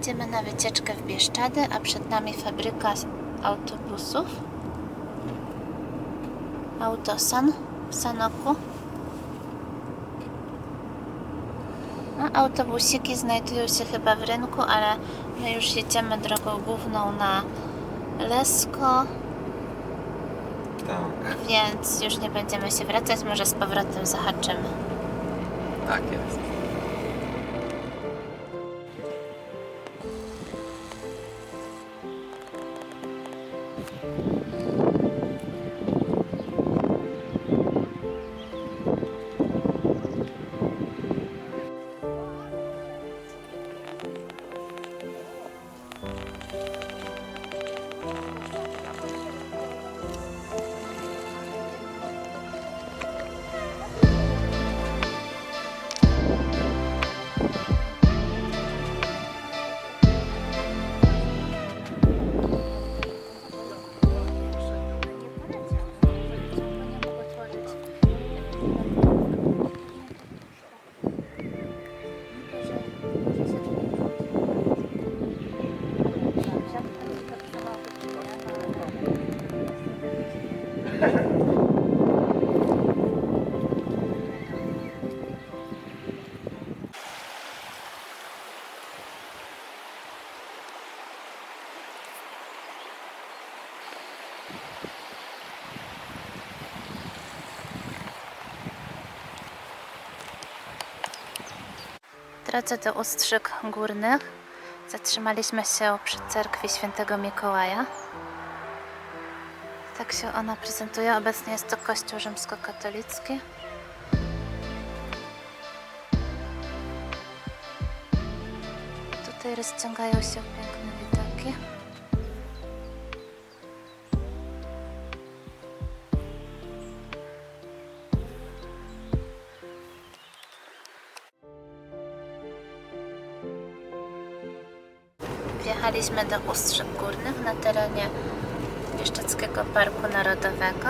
Jedziemy na wycieczkę w Bieszczady, a przed nami fabryka autobusów. Autosan w Sanoku. A autobusiki znajdują się chyba w rynku, ale my już jedziemy drogą główną na Lesko, Tak, więc już nie będziemy się wracać, może z powrotem zahaczymy. tak jest. Drodze do Ustrzyk Górnych zatrzymaliśmy się przy cerkwi świętego Mikołaja. Tak się ona prezentuje. Obecnie jest to kościół rzymskokatolicki. Tutaj rozciągają się piękne widoki. Wjechaliśmy do Ustrzyk Górnych na terenie Bieszczadzkiego Parku Narodowego.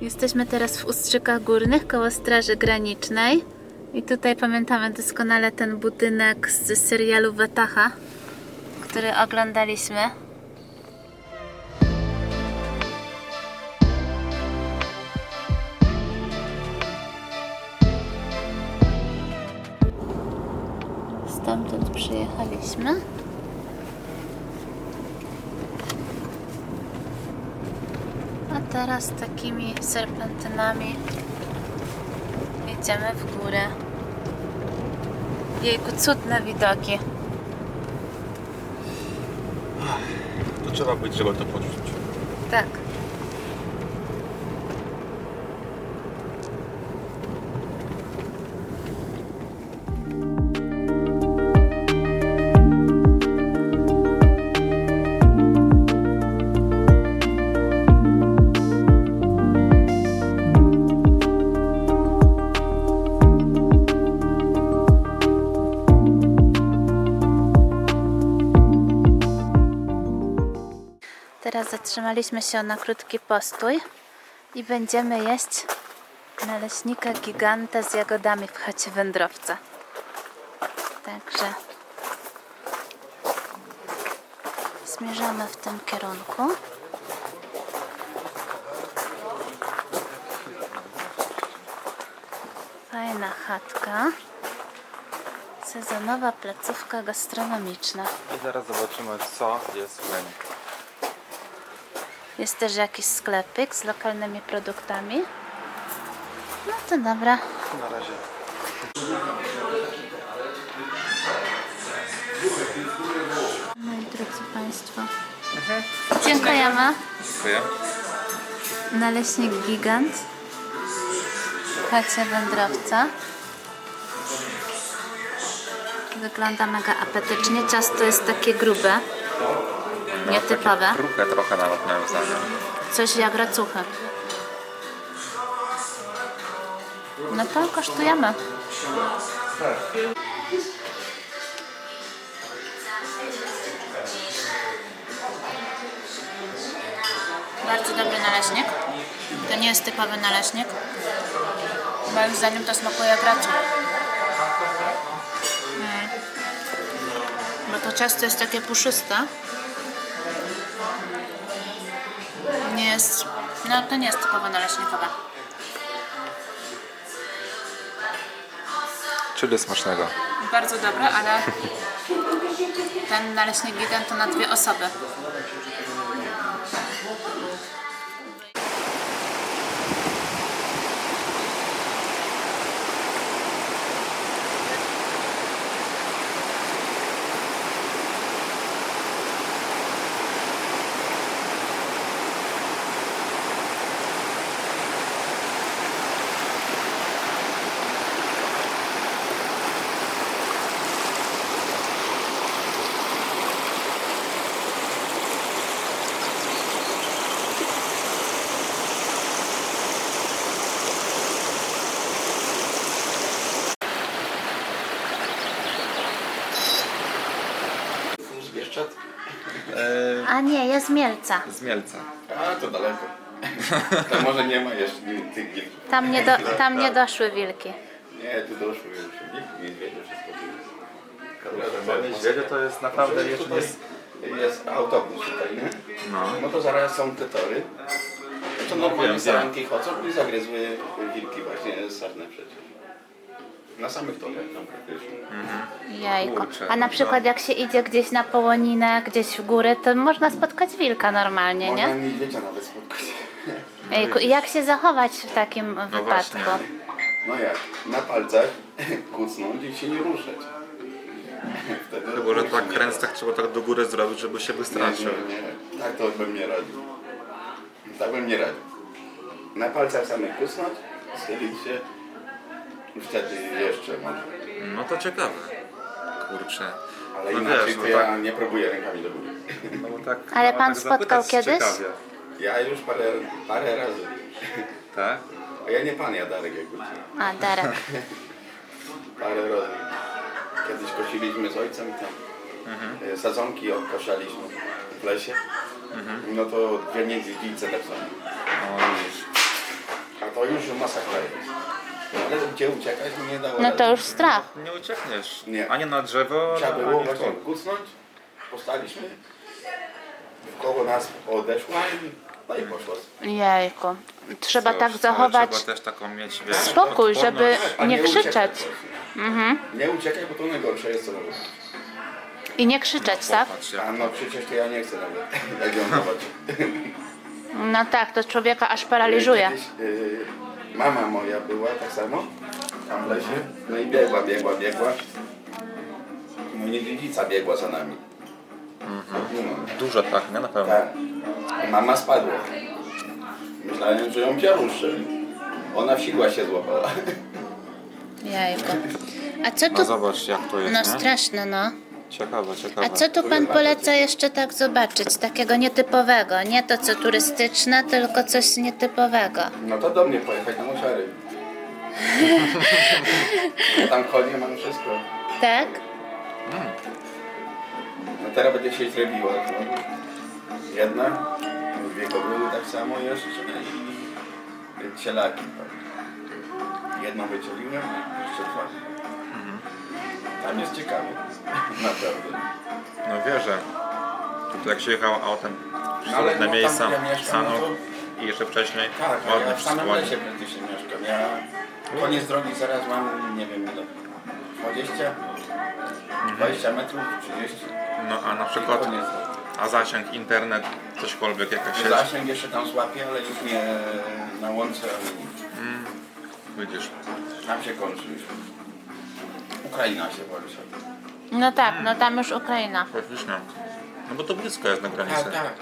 Jesteśmy teraz w Ustrzykach Górnych koło Straży Granicznej. I tutaj pamiętamy doskonale ten budynek z serialu Wataha który oglądaliśmy. Stamtąd przyjechaliśmy. A teraz takimi serpentynami idziemy w górę. Jejku, cudne widoki. To trzeba być, żeby to poczuć. Tak. Zatrzymaliśmy się na krótki postój i będziemy jeść naleśnika giganta z jagodami w chacie wędrowca. Także zmierzamy w tym kierunku. Fajna chatka. Sezonowa placówka gastronomiczna. I zaraz zobaczymy, co jest w menu. Jest też jakiś sklepik z lokalnymi produktami. No to dobra. Na razie. Moi drodzy Państwo. Dziękujemy. Dziękuję. Naleśnik gigant. W chacie wędrowca. Wygląda mega apetycznie. Ciasto jest takie grube. No, Nietypowe. takie trochę nawet miałem zdanie. Coś jak racuchy. No to kosztujemy. Bardzo dobry naleśnik. To nie jest typowy naleśnik. Moim zdaniem to smakuje jak racuch. Mm. Bo to ciasto jest takie puszyste. Jest... No to nie jest typowo naleśnikowe. Czyli smacznego. Bardzo dobre, ale ten naleśnik gigant to na dwie osoby. Bieszczad? Eee, A nie, jest Mielca. z Mielca. A, to daleko. Tam może nie ma jeszcze nie- tych wilków. Tam nie, do, tam nie doszły wilki. Nie, tu doszły już wilki, niedźwiedzie, wszystko tu jest. Niedźwiedzie to jest naprawdę jeszcze nie jest... Jest autobus tutaj, nie? No. No to zaraz są te tory. To normalnie wiem, saranki chodzą i zagryzły wilki właśnie sarne przecież. Na samych torach tam praktycznie. Jajko. Kurczę, A na no. przykład jak się idzie gdzieś na połoninę, gdzieś w górę, to można spotkać wilka normalnie, Można nie? niedźwiedzia nawet spotkać. Jejku, i jak się zachować w takim wypadku? właśnie. No jak? Na palcach kucnąć i się nie ruszać. Wtedy Chyba, że tak nie kręc tak trzeba tak do góry zrobić, żeby się wystraszył. Nie, nie, nie. Tak to bym nie radził. Tak bym nie radził. Na palcach samych kusnąć, schylić się i wtedy jeszcze może. No to ciekawe. Kurczę. Ale no inaczej wiesz, to no ja tak, nie próbuję rękami do góry. no bo tak, Ale no pan tak spotkał zapytać kiedyś? Ja już parę, parę razy. Tak? A ja nie pan, ja Darek jak uczy. A, Darek. Parę razy. Kiedyś kosiliśmy z ojcem tam. e, Sadzonki odkoszaliśmy w lesie. No to dwie niedźwiedzice tak samo. O, widzisz. A to już masakra jest. Ale gdzie uciekać nie dało No to rady. już strach. Nie uciekniesz. Nie. Ani na drzewo, Trzeba ani było w właśnie kucnąć, postaliśmy, koło nas odeszła i no i poszło. Jejku. Trzeba Cóż, tak ale zachować Trzeba też taką mieć, wiesz, spokój, żeby odporność. A nie uciekaj krzyczeć. właśnie. Nie uciekaj, bo to najgorsze jest co robić. I nie krzyczeć, tak? Popatrz, jak A no przecież to ja nie chcę nawet ją zobaczyć. No tak, to człowieka aż paraliżuje. Kiedyś, y, mama moja była tak samo, tam w lesie, no i biegła, biegła, biegła. No nie dziedzica biegła za nami. No. Dużo tak, nie? Na pewno. Tak. Mama spadła. Myślałem, że ją pioruszy. Ona w sidła się złapała. Jejku. A co No tu... zobacz jak to jest, No nie? straszne, no. Ciekawe, ciekawe. A co tu pan poleca jeszcze tak zobaczyć? Takiego nietypowego. Nie to co turystyczne, tylko coś nietypowego. No to do mnie pojechać na moczary. Ja tam konie mam wszystko. Tak? No teraz będzie się zrobiła. No. Jedna, dwie kobyły tak samo jeszcze i cielaki. Jedną wycieliłem, jeszcze dwa. Tam jest ciekawie. Naprawdę. No wierzę. Tu jak się jechało autem No, ale na no, miejsca, gdzie no i jeszcze wcześniej Tak, a ja w samym ładnie. lesie praktycznie mieszkam. Ja koniec drogi zaraz mam, nie wiem ile, 20, 20 metrów, 30. No a na przykład, koniec drogi. a zasięg, internet, cośkolwiek, jakaś sieć, Zasięg jeszcze tam złapie, ale już nie na łące, ale widzisz. tam się kończy już. Ukraina się włącza. No tak, no tam już Ukraina. Faktycznie. No bo to blisko jest na granicy. Tak, tak.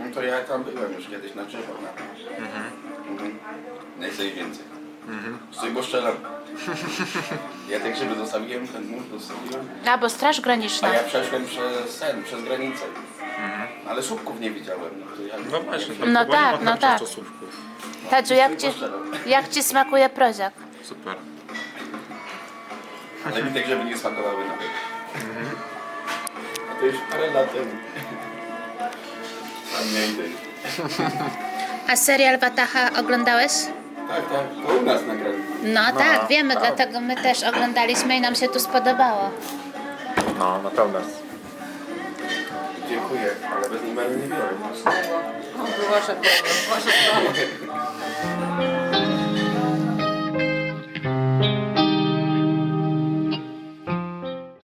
No to ja tam byłem już kiedyś na Czyżu. Mhm. Nie chcę ich więcej. Z tego strzelam. Ja te grzyby zostawiłem, ten mur zostawiłem. A, bo Straż Graniczna. A ja przeszłem przez ten, przez granicę. Ale słupków nie widziałem. No, to ja, No właśnie, tam No chyba tak, nie ma no tam tak. często słupków. Tadziu, jak ci, jak ci smakuje proziak? Super. Ale mi te grzyby nie smakowały nawet. A to już parę lat temu. A nie idę. A serial Wataha oglądałeś? Tak, tak, to u nas nagrali. No, tak, wiemy, dlatego my też oglądaliśmy i nam się tu spodobało. No, naprawdę. Dziękuję, ale bez numeru nie biorę. O, była, że